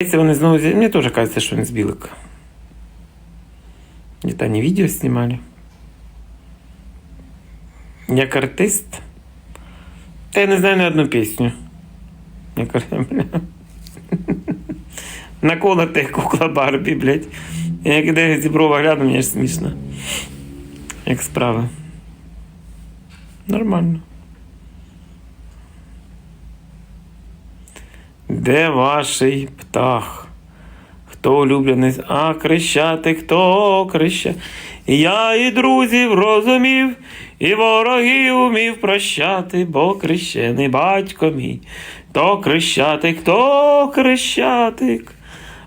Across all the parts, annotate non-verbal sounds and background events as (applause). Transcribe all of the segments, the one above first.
Если вони знову зі- Мне тоже кажется, что он с Билок. Где-то они видео снимали. Як артист. Та я не знаю ни одну пісню. Я кажу, бля. Наколоти кукла Барбі, блядь. Я як іде зіброва гляну, мені ж смішно. Як справи. Нормально. Де ваший птах? Хто улюблений? А крещати, хто креща? Я і друзів розумів, і ворогів умів прощати, бо крещений батько мій. То крещатик, то крещатик,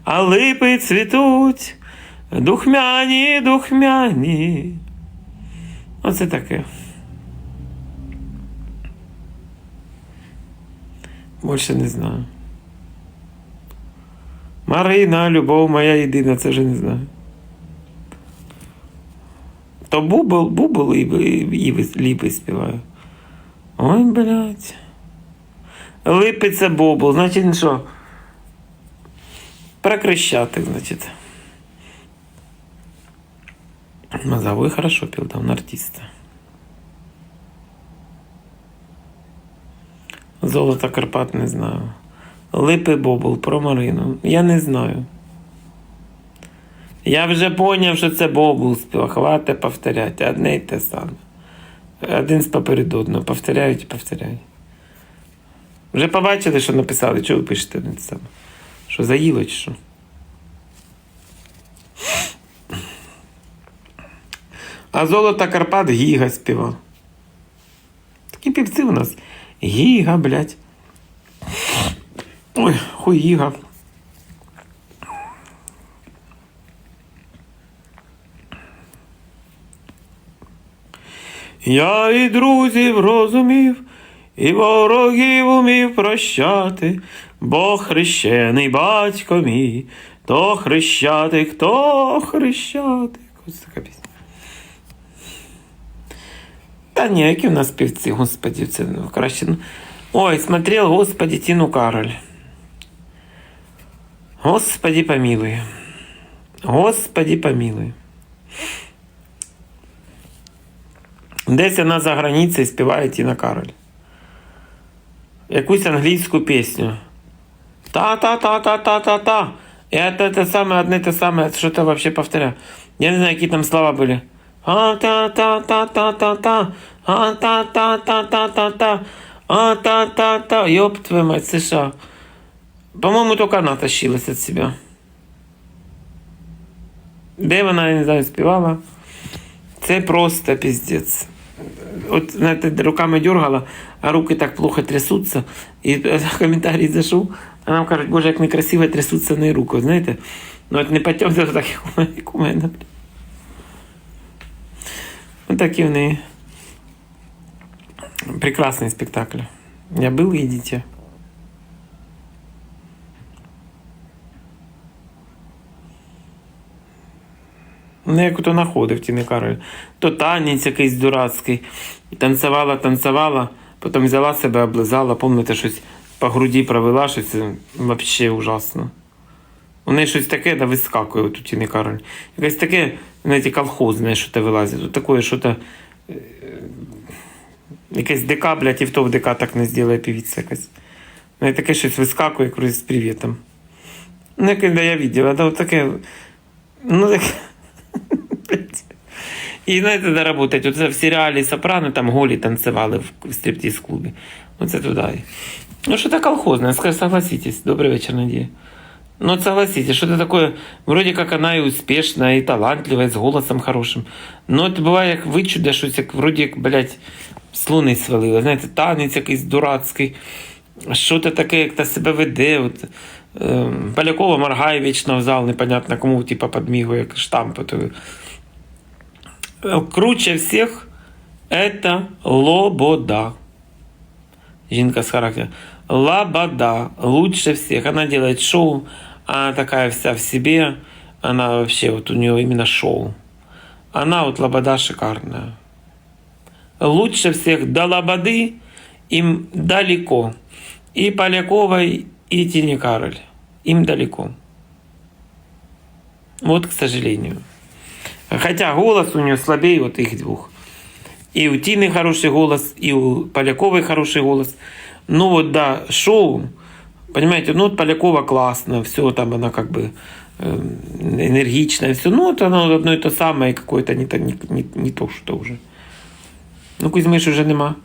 а липи цвітуть, духмяні, духмяні. Оце таке. Більше не знаю. Марина, любов моя єдина, це вже не знаю. То бубл, бубл і, і, і ліпи співаю. Ой, блядь. Липи це бубл, значить, ну що? Про значить. Мазовой хорошо пел, там, на артиста. Золото Карпат не знаю. Липи Бобул про Марину. Я не знаю. Я вже поняв, що це Бобул спів. Хватить повторяти. Одне й те саме. Один з поперед одного. Повторяють і повторяють. Вже побачили, що написали, чого ви пишете не те саме? Що заїло чи що? А золото Карпат Гіга співав. Такі півці у нас. Гіга, блядь. Ой, хуїга. Я і друзів розумів, і ворогів умів прощати, бо хрещений батько мій, то хрещатик, то хрещатик. Ось така пісня. Та ні, які в нас співці, господі, це ну, краще. ну. Ой, смотрел, господи, Тину Кароль. Господи, помилуй. Господи, помилуй. Десь вона за границею співає Тіна Кароль. Якусь англійську пісню. Та-та-та-та-та-та-та. І це те саме, одне те саме, що то вообще повторяю. Я не знаю, які там слова були. А-та-та-та-та-та-та. А-та-та-та-та-та-та. А-та-та-та. Ёб твою мать, США. По-моему, только она тащилась от себя. Де вона, не знаю, співала. Це просто піздець. От, знаєте, руками дергала, а руки так плохо трясуться. І (laughs) коментарі зайшов, а нам кажуть, боже, як некрасиво трясуться не руки, знаєте? Ну от не так, як у мене. Як у мене. Ось такі в неї. Прекрасний спектакль. Я был, идите. Ну, як то знаходив Тіни Кароль. То танець якийсь дурацький. Танцювала, танцювала, потім взяла себе, облизала, пам'ятаєте, щось по груді провела, щось взагалі ужасно. У неї щось таке, да вискакує у Тіни Кароль. Якесь таке, знаєте, колхозне, що те вилазить. Таке, що то е, якесь ДК, блядь, і в то в ДК так не зробила певиця якась. Ну, і таке щось вискакує, кажу, з привітом. Ну, як да, я видела, да, таке, ну, так, блядь. І знаєте, де? Оце в серіалі Сопрано там голі танцювали в, стриптиз-клубі. Оце туди. Ну, что-то колхозное, скажи, согласитесь. Добрый вечер, Надія. Ну, согласитесь, что-то такое, вроде как она и успешная, и талантливая, с голосом хорошим. Но это буває, як вичуде щось, як вроді як, блядь, з луни. Знаєте, танець якийсь дурацький, що-то таке, як та себе веде. От, е, Полякова моргає вічно в зал, непонятно кому, типа, подмігує, як штамп. Ото. Е, Круче всіх это Лобода. Жінка с характером. Лабада. Лучше всех. Она делает шоу. Она такая вся в себе. Она вообще, вот у нее именно шоу. Она вот Лобода шикарная. Лучше всех до Лободы им далеко. И Поляковой, и Тини Кароль. им далеко. Вот, к сожалению. Хотя голос у нее слабее вот их двух. И у Тины хороший голос, и у Поляковой хороший голос. Ну вот, да, шоу, понимаете, ну вот Полякова классно, все там она как бы э, энергичная, все. Ну вот оно одно и то самое, какое-то не, не, не, не то, что уже. Ну, Кузьмиш уже нема.